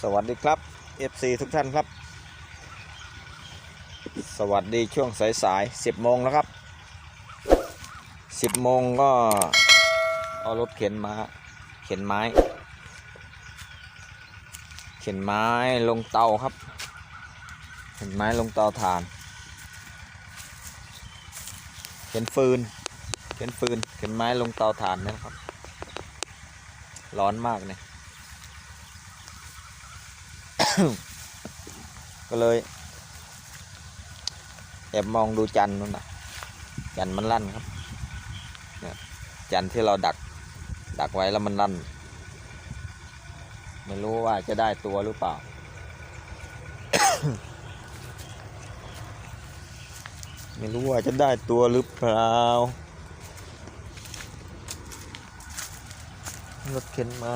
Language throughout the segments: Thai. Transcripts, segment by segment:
สวัสดีครับ FC ทุกท่านครับ สวัสดีช่วงสายๆ10โมงแล้วครับ 10โมงก็เอารถเข็นมาเข็นไม้ เข็นไม้ลงเตาครับ เข็นไม้ลงเตาถ่าน เข็นฟืน เข็นฟืน เข็นไม้ลงเตาถ่านนะครับ ร้อนมากเนี่ย ก็เลยแอบมองดูจันน์นั่นนะจันน์มันลั่นครับเนี่ยจันน์ที่เราดัก ดักไว้แล้วมันลั่น ไม่รู้ว่าจะได้ตัวหรือเปล่า ไม่รู้ว่าจะได้ตัวหรือเปล่ารถเข็นมา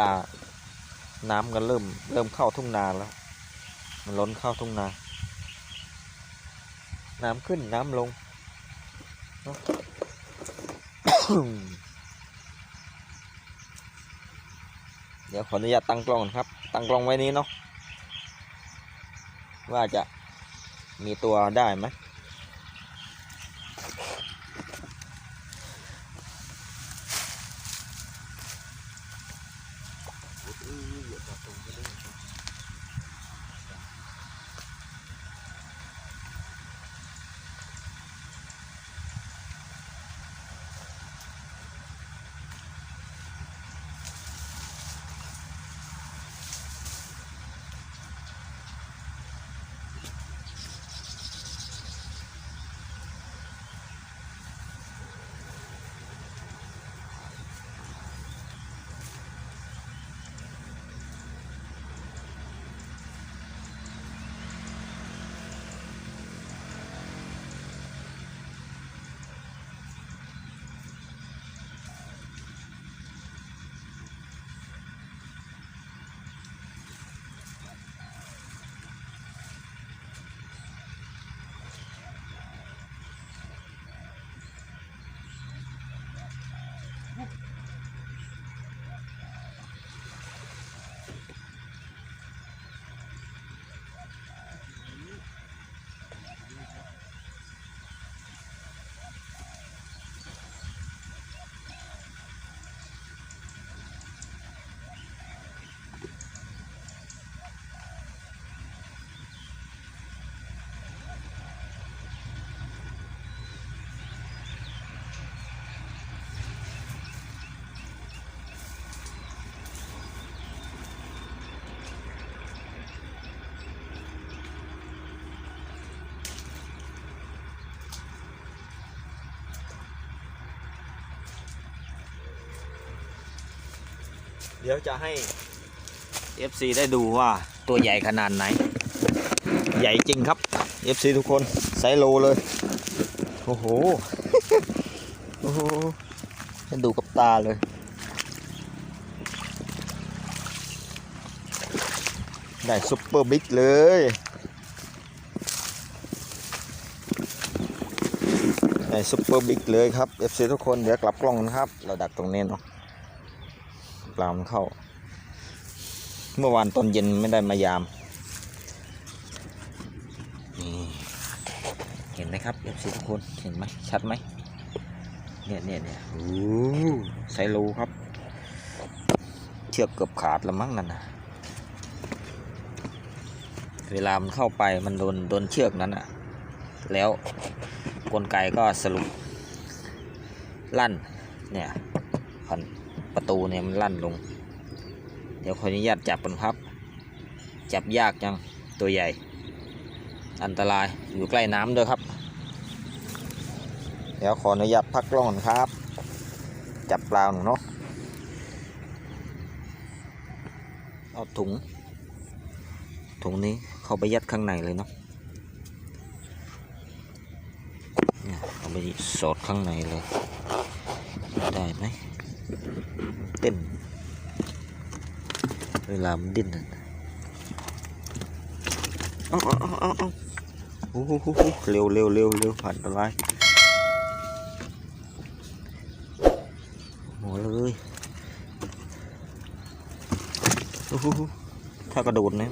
ลาน้ำก็เริ่ม เริ่มเข้าทุ่งนาแล้ว มันล้นเข้าทุ่งนา น้ำขึ้นน้ำลง เดี๋ยวขออนุญาตตั้งกล้องครับ ตั้งกล้องไว้นี้เนาะว่าจะมีตัวได้ไหม Gatong galing. เดี๋ยวจะให้ FC ได้ดูว่าตัวใหญ่ขนาดไหน ใหญ่จริงครับ FC ทุกคนไซโลเลย โอ้โห โอ้โหให้ดูกับตาเลย ได้ซุปเปอร์บิ๊กเลยได้ซุปเปอร์บิ๊กเลยครับ FC ทุกคนเดี๋ยวกลับกล้องนะครับ เราดักตรงนี้เนาะ ปลามันเข้า เมื่อวานตอนเย็นไม่ได้มายาม นี่ เห็นไหมครับเอฟซีทุกคน เห็นไหมชัดไหม เนี่ยเนี่ยเนี่ยโอ้ไซโลครับ เชือกเกือบขาดแล้วมั้งนั่นนะเวลามันเข้าไปมันโดนโดนเชือกนั้นอะแล้วกลไกก็สรุปลั่นเนี่ยพัน ประตูเนี่ยมันลั่นลง เดี๋ยวขออนุญาตจับกันครับ จับยากจังตัวใหญ่ อันตรายอยู่ใกล้น้ำด้วยครับ เดี๋ยวขออนุญาตพักกล้องก่อนครับ จับปลาหน่อยเนาะเอาถุง ถุงนี้เข้าไปยัดข้างในเลยเนาะเอาไปสอดข้างในเลย ได้ไหม เต้นเวลามันดิ้นน่ะเอาเอาเอาเอาเอาโหูหูหูหูเร็วเร็วเร็วเร็วผ่านตรายโหเลยโอ้โหถ้ากระโดดเนี่ย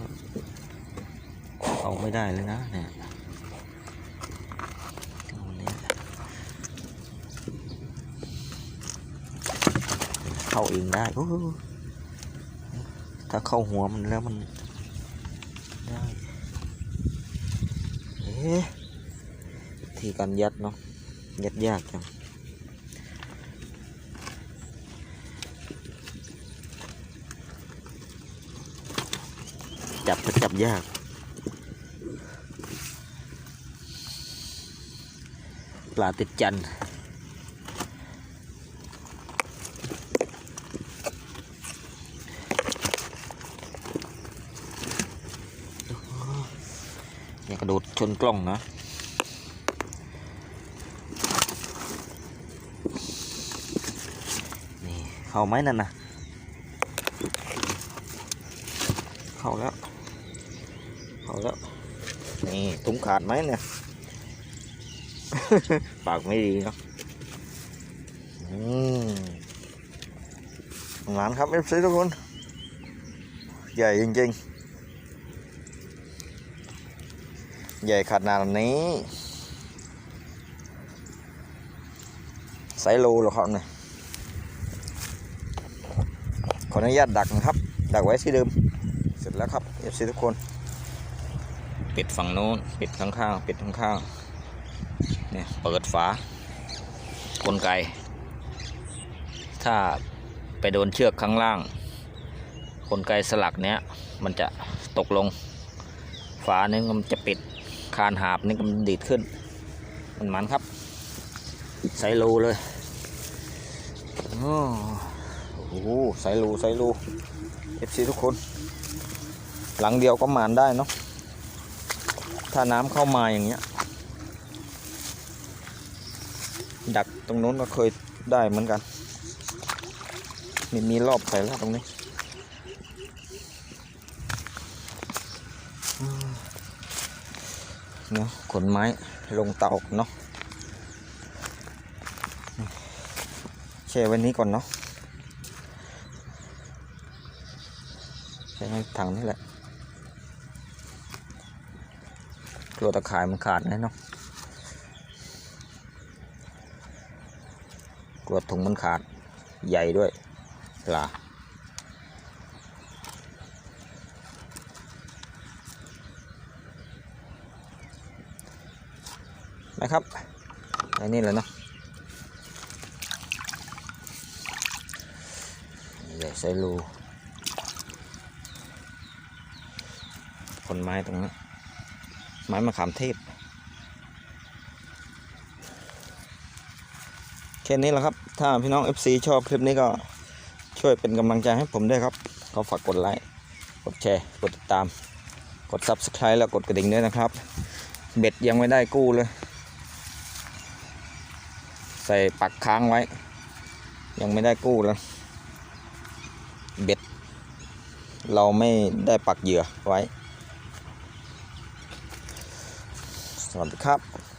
เอาไม่ได้เลยนะเนี่ยเอาเนี่ย เข้าเองได้ถ้าเข้าหัวมันแล้วมันได้เอ๊ะที่การยัดเนาะยัดยากจังจับก็จับยากปลาติดจันทร์อย่าก ระโดดชนกล้องนะนี่เข้าไหมนั่นนะเข้าแล้วเข้าแล้วนี่ตุ้มขาดไหมเนี่ย ปากไม่ดีเนาะอืมงานครับเอฟซีทุกคน ใหญ่จริงๆ ใหญ่ขนาดนี้ ไซโลหรอครับเนี่ยขออนุญาตดักนะครับ ดักไว้ที่เดิม เสร็จแล้วครับเอฟซีทุกคน ปิดฝั่งโน้น ปิดข้างๆ ปิดข้างๆ เนี่ย เปิดฝากลไก ถ้าไปโดนเชือกข้างล่าง กลไกสลักเนี้ย มันจะตกลงฝาเนี่มันจะปิด คานหาบนี่ก็มันดีดขึ้น มันมันครับ ใส่รูเลยโอ้โหใส่รูใส่รูเอฟซีทุกคน หลังเดียวก็มานได้เนาะถ้าน้ำเข้ามาอย่างเงี้ย ดักตรงนู้นก็เคยได้เหมือนกัน มีมีรอบใส่แล้วตรงนี้อืม เนาะขนไม้ลงเตาเนาะแช่ไว้นี้ก่อนเนาะใช้ในถังนี่แหละกลัวตะข่ายมันขาดนะเนาะกลัวถุงมันขาดใหญ่ด้วยปลา นะครับอ้นี่แหละเนาะใหญ่ใส่รูคนไม้ตรงนี้ไม้มะขามเทศแค่นี้แหละครับ ถ้าพี่น้อง FC ชอบคลิปนี้ก็ช่วยเป็นกำลังใจให้ผมด้วยครับก็ฝากกดไลค์ กดแชร์ กดติดตาม กด Subscribe แล้วกดกระดิ่งด้วยนะครับ เบ็ดยังไม่ได้กู้เลย ใส่ปักค้างไว้ ยังไม่ได้กู้แล้วเบ็ด เราไม่ได้ปักเหยื่อไว้ สวัสดีครับ